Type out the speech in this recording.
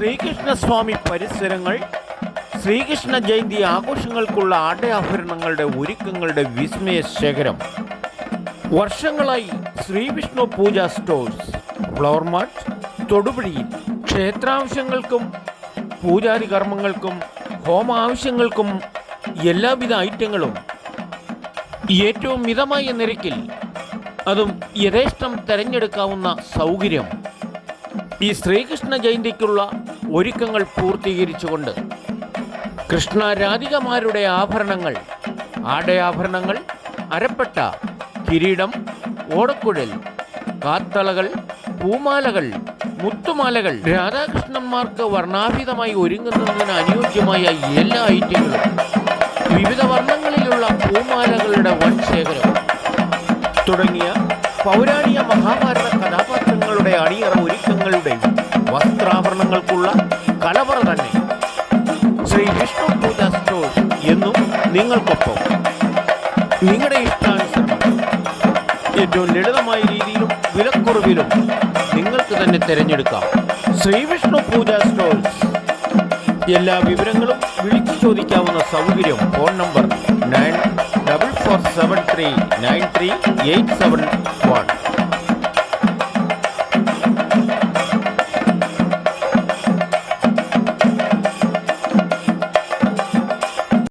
ശ്രീകൃഷ്ണസ്വാമി പരിസരങ്ങൾ ശ്രീകൃഷ്ണ ജയന്തി ആഘോഷങ്ങൾക്കുള്ള ആടയാഭരണങ്ങളുടെ ഒരുക്കങ്ങളുടെ വിസ്മയ ശേഖരം. വർഷങ്ങളായി Srivishnu Pooja stores flower mart തൊടുപുഴയിൽ ക്ഷേത്രാവശ്യങ്ങൾക്കും പൂജാരി കർമ്മങ്ങൾക്കും ഹോമ ആവശ്യങ്ങൾക്കും എല്ലാവിധ ഐറ്റങ്ങളും ഏറ്റവും മിതമായ നിരക്കിൽ അതും യഥേഷ്ടം തിരഞ്ഞെടുക്കാവുന്ന സൗകര്യം. ഈ ശ്രീകൃഷ്ണ ജയന്തിക്കുള്ള ഒരുക്കങ്ങൾ പൂർത്തീകരിച്ചുകൊണ്ട് കൃഷ്ണ രാധികമാരുടെ ആഭരണങ്ങൾ ആടയാഭരണങ്ങൾ അരപ്പെട്ട കിരീടം ഓടക്കുഴൽ കാത്തളകൾ പൂമാലകൾ മുത്തുമാലകൾ രാധാകൃഷ്ണന്മാർക്ക് വർണാഭിതമായി ഒരുങ്ങുന്നതിന് അനുയോജ്യമായ എല്ലാ ഐറ്റങ്ങളും വിവിധ വർണങ്ങളിലുള്ള പൂമാലകളുടെ വൻ ശേഖരം. തുടങ്ങിയ പൗരാണിക മഹാഭാരത കഥാപാത്രങ്ങളുടെ അണിയറ ഒരുക്കങ്ങളുടെ വസ്ത്രാഭരണങ്ങൾക്കുള്ള കലവറ തന്നെ. ശ്രീ വിഷ്ണു പൂജ സ്റ്റോർ എന്നും നിങ്ങൾക്കൊപ്പം. നിങ്ങളുടെ ഇഷ്ടാനുസരണം ഏറ്റവും ലളിതമായ രീതിയിലും വിലക്കുറവിലും നിങ്ങൾക്ക് തന്നെ തിരഞ്ഞെടുക്കാം. ശ്രീ വിഷ്ണു പൂജ സ്റ്റോഴ്സ്. എല്ലാ വിവരങ്ങളും വിളിച്ചു ചോദിക്കാവുന്ന സൗകര്യം phone number nine double four seven three nine three eight seven one.